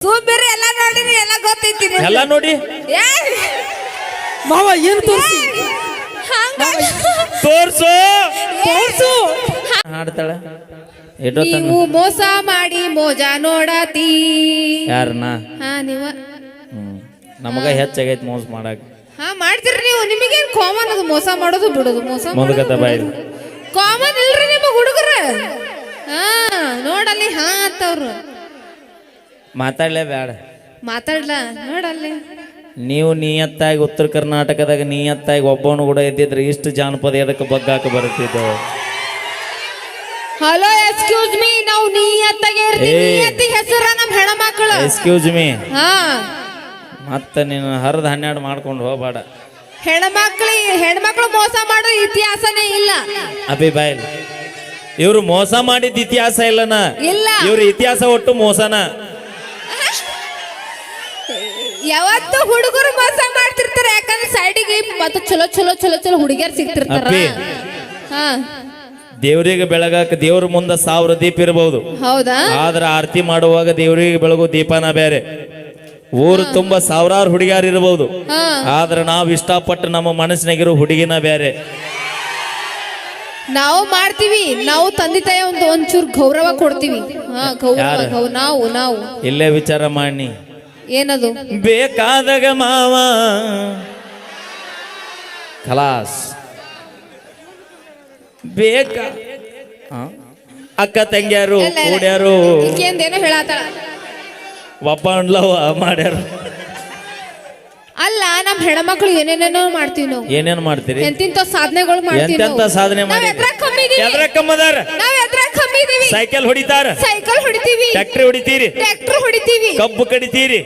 ಸುಮ್ಮಿರಿ ಎಲ್ಲ ನೋಡಿನಿ ಎಲ್ಲ ಗೊತ್ತೈತಿ ನಿಮ್ಗೆ. ಎಲ್ಲ ನೋಡಿ. ಏ, ಮಾವ ಏನ್ ತೋರ್ಸಿ? ಹಂಗ ತೋರ್ಸು. ತೋರ್ಸು? ಹಾಡ್ತಾಳ ನೀವು ಮೋಸ ಮಾಡಿ ಮೋಜ ನೋಡತಿ. ಯಾರನ್ನ? ಹಾ ನೀವ. ಹ್ಮ್. ನಮಗ ಹೆಚ್ಚಾಗೈತಿ ಮೋಸ ಮಾಡಕ್. ಹಾ ಮಾಡ್ತೀರಿ ನೀವು ನಿಮಗೇನ್ ಕಾಮನ್ ಅದು? ಮೋಸ ಮಾಡೋದು ಬಿಡೋದು ಮೋಸ ಮಾಡೋದು ಬಾಯ್. ಕಾಮನ್ ಇಲ್ರಿ ನಿಮ್ಮ ಹುಡುಗರ. ಹಾ ನೋಡಲ್ಲಿ ಹಾ ಅಂತವ್ರು. ಮಾತಾಡ್ಲೇ ಬೇಡ ಮಾತಾಡ್ಲ? ನೋಡಲ್ಲಿ. ನೀವು ನೀಯತ್ತಾಗಿ ಉತ್ತರ ಕರ್ನಾಟಕದಾಗ ನಿಯತ್ತಾಗಿ ಒಬ್ಬವನು ಕೂಡ ಇದ್ದಿದ್ರೆ ಇಷ್ಟು ಜಾನಪದ ಎದಕ್ಕೆ ಬಗ್ಗಾಕ ಬರುತ್ತಿದ್ದವು ಹಲೋ ಎಕ್ಸ್ಕ್ಯೂಸ್ ಮೀ ನಾವು ನೀಯತ್ತಾಗಿ ಇರ್ತೀವಿ. ಏ. ಹೆಸರ ನಮ್ಮ ಹೆಣ್ಮಕ್ಳು. ಎಕ್ಸ್ಕ್ಯೂಸ್ ಮೀ ಹಾ. ಮತ್ತೆ ನೀನು ಹರದ ಹನ್ನೆರಡು ಮಾಡ್ಕೊಂಡು ಹೋಗ್ಬೇಡ. ಹೆಣ ಹೆಣ್ಮಕ್ಳು ಮೋಸ ಮಾಡೋ ಇತಿಹಾಸನೇ ಇಲ್ಲ. ಅಭಿ ಬಾಯ್. ಇವ್ರು ಮೋಸ ಮಾಡಿದ ಇತಿಹಾಸ ಇಲ್ಲನ? ಇಲ್ಲ. ಇವ್ರ ಇತಿಹಾಸ ಒಟ್ಟು ಮೋಸನ? ಯಾವತ್ತು ಹುಡುಗರು ಮೋಸ ಮಾಡ್ತಿರ್ತಾರೆ ಯಾಕಂದ್ರೆ ಸೈಡಿಗೆ ಮತ್ತೆ ಚಲೋ ಚಲೋ ಚಲೋ ಚಲೋ ಹುಡುಗಿಯರ್ ಸಿಗ್ತಿರ್ತಾರ ಅಪ್ಪಿ. ಹಾ. ದೇವರಿಗೆ ಬೆಳಗಾಕ ದೇವ್ರ ಮುಂದೆ ಸಾವಿರ ದೀಪ ಇರಬಹುದು ಹೌದಾ? ಆದ್ರೆ ಆರತಿ ಮಾಡುವಾಗ ದೇವರಿಗೆ ಬೆಳಗು ದೀಪನ ಬೇರೆ ಊರು ತುಂಬಾ ಸಾವಿರಾರು ಹುಡುಗಿಯಾರು ಇರಬಹುದು ಹಾ. ಆದ್ರೆ ನಾವು ಇಷ್ಟಪಟ್ಟು ನಮ್ಮ ಮನಸ್ಸಿನಾಗಿರೋ ಹುಡುಗಿನ ಬೇರೆ ನಾವು ಮಾಡ್ತೀವಿ ನಾವು ತಂದೆ ತಾಯಿ ಒಂದು ಒಂಚೂರು ಗೌರವ ಕೊಡ್ತೀವಿ. ಹಾ ಗೌರವ ಯಾರು? ಗೌ- ನಾವು ನಾವು. ಇಲ್ಲೇ ವಿಚಾರ ಮಾಡಿ. ಏನದು? ಬೇಕಾದಾಗ ಮಾವ. ಖಲಾಸ್. ಬೇಕ ಅಕ್ಕ ತಂಗ್ಯಾರು. ಕೂಡ್ಯಾರು. ಹೇಳತ್ತಾಳ ಒಬ್ಬ ಅಂಡ್ಲವ ಮಾಡ್ಯಾರು. ಅಲ್ಲ ನಮ್ ಹೆಣ್ಮಕ್ಳು ಏನೇನೇನೋ ಮಾಡ್ತೀವಿ ನಾವು. ಏನೇನ್ ಮಾಡ್ತೀರಿ? ಎಂತಿಂತ ಸಾಧನೆಗಳು ಮಾಡ್ತೀವಿ. ಸಾಧನೆ ಮಾಡಿ ಕಮ್ಮದಾರ ಸೈಕಲ್ ಹೊಡಿತಾರ. ಸೈಕಲ್ ಹೊಡಿತೀವಿ. ಟ್ರ್ಯಾಕ್ಟರ್ ಹೊಡಿತೀರಿ. ಟ್ರ್ಯಾಕ್ಟರ್ ಹೊಡಿತೀವಿ. ಕಬ್ಬು ಕಡಿತೀರಿ.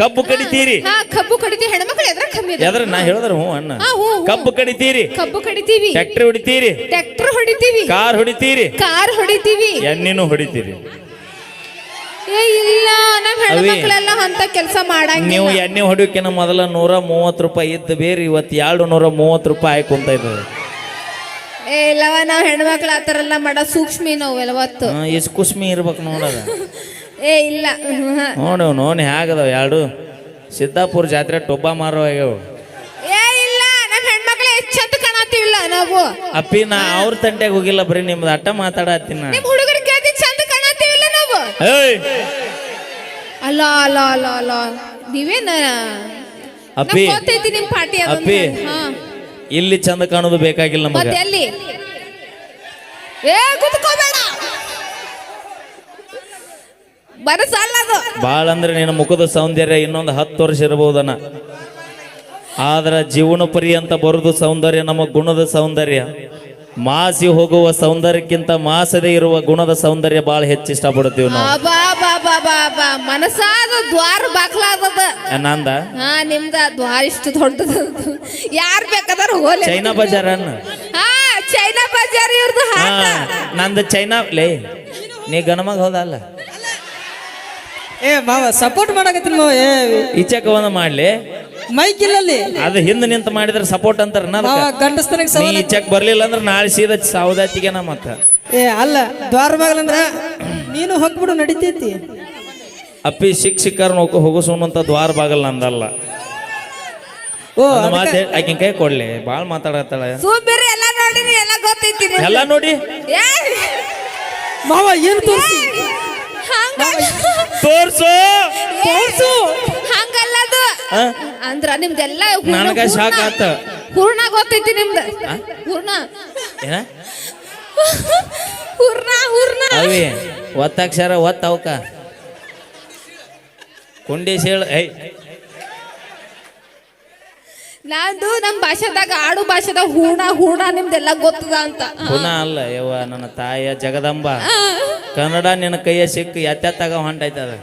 ಕಬ್ಬು ಕಡಿತೀರಿ. ಹಾ ಕಬ್ಬು ಕಡಿತೀವಿ. ಹೆಣ್ಮಕ್ಳು ಎದ್ರ ಕಮ್ಮಿ ಇದೆ ಎದ್ರ? ನಾ ಹೇಳಿದ್ರ ಹ್ಞೂ ಅಣ್ಣ. ಹಾ, ಹ್ಞೂ, ಹ್ಞೂ. ಕಬ್ಬು ಕಡಿತೀರಿ. ಕಬ್ಬು ಕಡಿತೀವಿ. ಟ್ರ್ಯಾಕ್ಟರ್ ಹೊಡಿತೀರಿ. ಟ್ರ್ಯಾಕ್ಟರ್ ಹೊಡಿತೀವಿ. ಕಾರ್ ಹೊಡಿತೀರಿ. ಕಾರ್ ಹೊಡಿತೀವಿ. ಎಣ್ಣಿನೂ ಹೊಡಿತೀರಿ. ಏ ಇಲ್ಲ ನಮ್ ಅವಿ. ಹೆಣ್ಮಕ್ಳೆಲ್ಲ ಅಂತ ಕೆಲಸ ನೀವು ಮಾಡಂಗಿಲ್ಲ ಎಣ್ಣೆ ಹೊಡಿಯೋಕಿನ ಮೊದಲ ನೂರ ಮೂವತ್ತು ರೂಪಾಯಿ ಇದ್ದ ಬೇರೆ ಇವತ್ತು ಎರಡು ನೂರ ಮೂವತ್ತು ರೂಪಾಯಿ ಹಾಕೊಂತ ಇದ್ದವು ಏ ಇಲ್ಲವ ನಾವ್ ಹೆಣ್ಮಕ್ಳು ಆತರ ಎಲ್ಲ ಮಾಡ ಸೂಕ್ಷ್ಮಿ ನಾವು ಎಲ್ಲವತ್ತು ಎಷ್ಟು ಕುಸ್ಮಿ ಇರ್ಬೇಕು ನೋಡದ ಏ ಇಲ್ಲ. ಹ್ಮ್. ನೋಡು ನೋಡಿ ಹೇಗದವ ಎರಡು. ಸಿದ್ದಾಪುರ ಜಾತ್ರೆ ಟೊಬ್ಬ ಮಾರೋ ಆಗ್ಯಾವ. ಏ ಇಲ್ಲ. ನಮ್ ಹೆಣ್ಮಕ್ಳು ಹೆಚ್ಚಂತ ಕಾಣತೀವಿಲ್ಲ ನಾವು. ಅಪ್ಪಿ ನಾ ಅವ್ರ ತಂಟೆಗೆ ಹೋಗಿಲ್ಲ ಬರೀ ನಿಮ್ದು ಅಟ್ಟ ಮಾತಾಡತ್ತೀನಿ ನಾ ನಿಮ್ ಹುಡುಗರ ಕೇಳ್ತಿ ಚಂದ ಕಾಣತೀವಿಲ್ಲ ನಾವು. ಏಯ್! ಅಲ್ಲ ಅಲ್ಲ ಅಲ್ಲ ಅಲ್ಲ. ನೀವೇನ? ಅಪ್ಪಿ ಗೊತ್ತೈತಿ ನಿಮ್ ಪಾರ್ಟಿ ಅಪ್ಪಿ. ಹಾ. ಇಲ್ಲಿ ಚಂದ ಕಾಣೋದು ಬೇಕಾಗಿಲ್ಲ ನಮಗ. ಮತ್ತೆ ಎಲ್ಲಿ? ಏ ಕುತ್ಕೋಬೇಡ. ಬರಸಲ್ಲ ಅದು ಭಾಳ ಅಂದ್ರೆ ನಿನ್ನ ಮುಖದ ಸೌಂದರ್ಯ ಇನ್ನೊಂದು ಹತ್ತು ವರ್ಷ ಇರಬಹುದನ ಆದ್ರ ಜೀವನ ಪರ್ಯಂತ ಬರೋದು ಸೌಂದರ್ಯ ನಮ್ಮ ಗುಣದ ಸೌಂದರ್ಯ. ಮಾಸಿ ಹೋಗುವ ಸೌಂದರ್ಯಕ್ಕಿಂತ ಮಾಸದೇ ಇರುವ ಗುಣದ ಸೌಂದರ್ಯ ಬಹಳ ಹೆಚ್ಚು ಇಷ್ಟಪಡ್ತೀವಿ ನಾವು. ಬಾ ಬಾ ಬಾ ಬಾ ಬಾ ಮನಸಾದ ದ್ವಾರ ಬಾಕ್ಲಾದದ ನಂದ? ಹಾ ನಿಮ್ದ ದ್ವಾರ ಇಷ್ಟು ದೊಡ್ಡದ. ಯಾರ್ ಬೇಕಾದ್ರ ಹೋಗ್ಲಿ. ಚೈನಾ ಬಜಾರ್ ಅನ್ನ? ಹಾ ಚೈನಾ ಬಜಾರ್ ಇವ್ರದ್ದು ಹಾ ನಂದು ಚೈನಾ ಲೇ ನೀ ಗಣಮಗ ಹೋದಲ್ಲ? ಏ ಮಾವ ಸಪೋರ್ಟ್ ಮಾಡಕತ್ತೀನಿ ಮಾವ ಏ ಈಚೆಕ ಒಂದು ಮಾಡ್ಲಿ. ಮೈಕ್ ಇಲ್ಲಲ್ಲಿ. ಅದು ಹಿಂದೆ ನಿಂತು ಮಾಡಿದ್ರೆ ಸಪೋರ್ಟ್ ಅಂತಾರ. ಗಂಡಸ್ತನಿಗೆ ನೀ ಚೆಕ್ ಬರಲಿಲ್ಲ ಅಂದ್ರೆ ನಾಳೆ ಸೀದಾ ಸೌದಾತಿಗೆ ನಾ ಮತ್ತ. ಏ ಅಲ್ಲ ದ್ವಾರ ಬಾಗಲಂದ್ರ ನೀನು ಹೋಗ್ಬಿಡು ನಡಿತೈತಿ. ಅಪ್ಪಿ ಸಿಕ್ ಸಿಕ್ಕಾರ ನೋಕ ಹೋಗಿಸುವಂತ ದ್ವಾರ ಬಾಗಲ್ ನಂದಲ್ಲ. ಓ ಒಂದು ಮಾತು ಆಕಿನ ಕೈ ಕೊಡ್ಲಿ. ಭಾಳ ಮಾತಾಡತ್ತಾಳ. ಸೂಬಿರಿ ಎಲ್ಲ ನೋಡಿ ಎಲ್ಲ ಗೊತ್ತೈತಿ ನಿಮ್ಗೆ. ಎಲ್ಲ ನೋಡಿ? ಏ, ಮಾವ ಏನ್ ತೋರಿಸಿ? ಹಂಗ ತೋರ್ಸು. ತೋರ್ಸು. ಹಂಗಲ್ಲ ಅದು ಆ? ಅಂದ್ರ ನಿಮ್ದೆಲ್ಲ ಹೂರ್ಣ- ನನಗ ಶಾಕ್ ಆತ. ಹೂರ್ಣ ಗೊತ್ತೈತಿ ನಿಮ್ದ. ಹೂರ್ಣ. ಏನ? ಹೂರ್ಣ ಹೂರ್ಣ. ಅವಿ ಒತ್ತಕ್ಷರ ಒತ್ತ ಅವಕ. ಕುಂಡೇಶ್ ಐ ನಂದು ನಮ್ಮ ಭಾಷೆದಾಗ ಆಡು ಭಾಷೆದಾಗ ಹೂರ್ಣ ಹೂರ್ಣ ನಿಮ್ದೆಲ್ಲ ಗೊತ್ತದ ಅಂತ. ಪುನಃ ಅಲ್ಲ ಯವ್ವ ನನ್ನ ತಾಯಿಯ ಜಗದಂಬ. ಕನ್ನಡ ನಿನ್ನ ಕೈಯ ಸಿಕ್ಕು ಎತ್ತೆತ್ತಾಗ ಹೊಂಟೈತೆ ಅದು.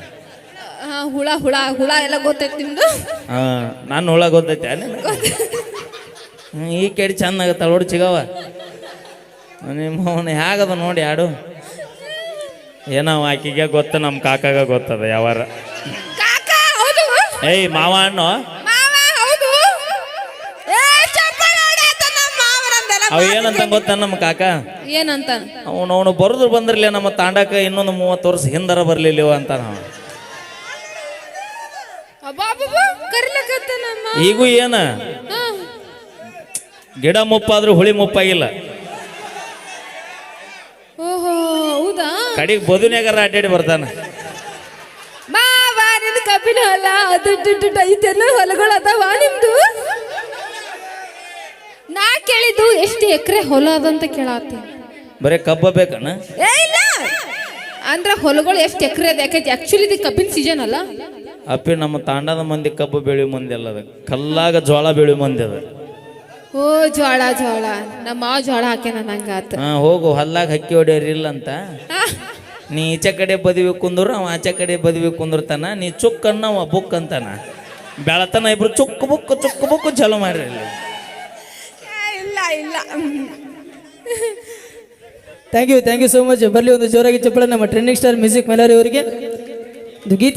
ಹುಳ ಹುಳ ಹುಳ ಎಲ್ಲ ಗೊತ್ತೈತಿ ನಿಮ್ದು? ಹಾ ನಾನು ಹುಳ ಗೊತ್ತೈತೆ ಈ ಕೆಡಿ ಚಂದ ಆಗತ್ತ ನೋಡಿ ಚಿಗವ ನಿಮ್ಮ ಅವನು ಹೇಗದ ನೋಡಿ ಆಡು ಏನೋ ಆಕಿಗೆ ಗೊತ್ತು ನಮ್ಮ ಕಾಕಾಗ ಗೊತ್ತದ ಯಾವಾರ. ಕಾಕ ಹೌದು. ಏಯ್ ಮಾವ ಅಣ್ಣು. ಅವ ಏನಂತ ಗೊತ್ತ ನಮ್ಮ ಕಾಕ? ಏನಂತ? ಅವನು ಅವನು ಬರೋದು ಬಂದಿರ್ಲಿ ನಮ್ಮ ತಾಂಡಕ ಇನ್ನೊಂದು ಮೂವತ್ತು ವರ್ಷ ಹಿಂದರ ಬರ್ಲಿಲ್ಲವ ಅಂತ ನಾವು ಈಗೂ ಏನ. ಗಿಡ ಮುಪ್ಪಾದ್ರೂ ಹುಳಿ ಮುಪ್ಪಾಗಿಲ್ಲ. ಕಡೆಗೆ ಬದುನ್ಯಾಗಾರ ಅಡ್ಡಾಡಿ ಬರ್ತಾನ. ಕಬ್ಬಿನ ಹೊಲ ಅದು ಐತೆಲ್ಲ ಹೊಲಗಳು ಅದಾವ ನಿಮ್ದು? ನಾ ಕೇಳಿದ್ದು ಎಷ್ಟು ಎಕರೆ ಹೊಲ ಅದಂತ ಕೇಳತ್ತೆ ಬರೀ ಕಬ್ಬ ಬೇಕಣ್ಣ ಏ ಇಲ್ಲ. ಅಂದ್ರ ಹೊಲಗಳು ಎಷ್ಟು ಎಕರೆ ಅದ? ಯಾಕೆ ಆಕ್ಚುಲಿ ಇದು ಕಬ್ಬಿನ ಸೀಸನ್ ಅಲ್ಲ. ಅಪ್ಪಿ ನಮ್ಮ ತಾಂಡದ ಮಂದಿ ಕಬ್ಬು ಬೆಳೆಯೋ ಮಂದಿ ಅಲ್ಲ ಅದು. ಕಲ್ಲಾಗ ಜೋಳ ಬೆಳೆಯೋ ಮಂದಿ ಅದ. ಓ ಜೋಳ ಜೋಳ ನಮ್ಮ ಮಾವ ಜೋಳ ಹಾಕ್ಯಾನ ನಂಗಾತ ಹಾ ಹೋಗು ಹಲ್ಲಾಗ ಹಕ್ಕಿ ಹೊಡಿಯೋರು ಇಲ್ಲ ಅಂತ. ನೀ ಈಚೆ ಕಡೆ ಬದಿವಿ ಕುಂದ್ರು ಅವ ಆಚೆ ಕಡೆ ಬದಿವಿ ಕುಂದಿರ್ತಾನ. ನೀ ಚುಕ್ಕನ್ನ ಅವ ಬುಕ್ ಅಂತಾನ. ಬೆಳತನ ಇಬ್ರು ಚುಕ್ ಬುಕ್ ಚುಕ್ ಬುಕ್ ಚಲೋ ಮಾಡ್ರಿ ಇಲ್ಲ thank you thank you so much ಬರಲಿ ಒಂದು ಜೋರಾಗಿ ಚಪ್ಪಳ, ನಮ್ಮ ಟ್ರೆಂಡಿಂಗ್ ಸ್ಟಾರ್ ಮ್ಯೂಸಿಕ್ ಮಲರಿ ಅವರಿಗೆ. ಗೀತೆ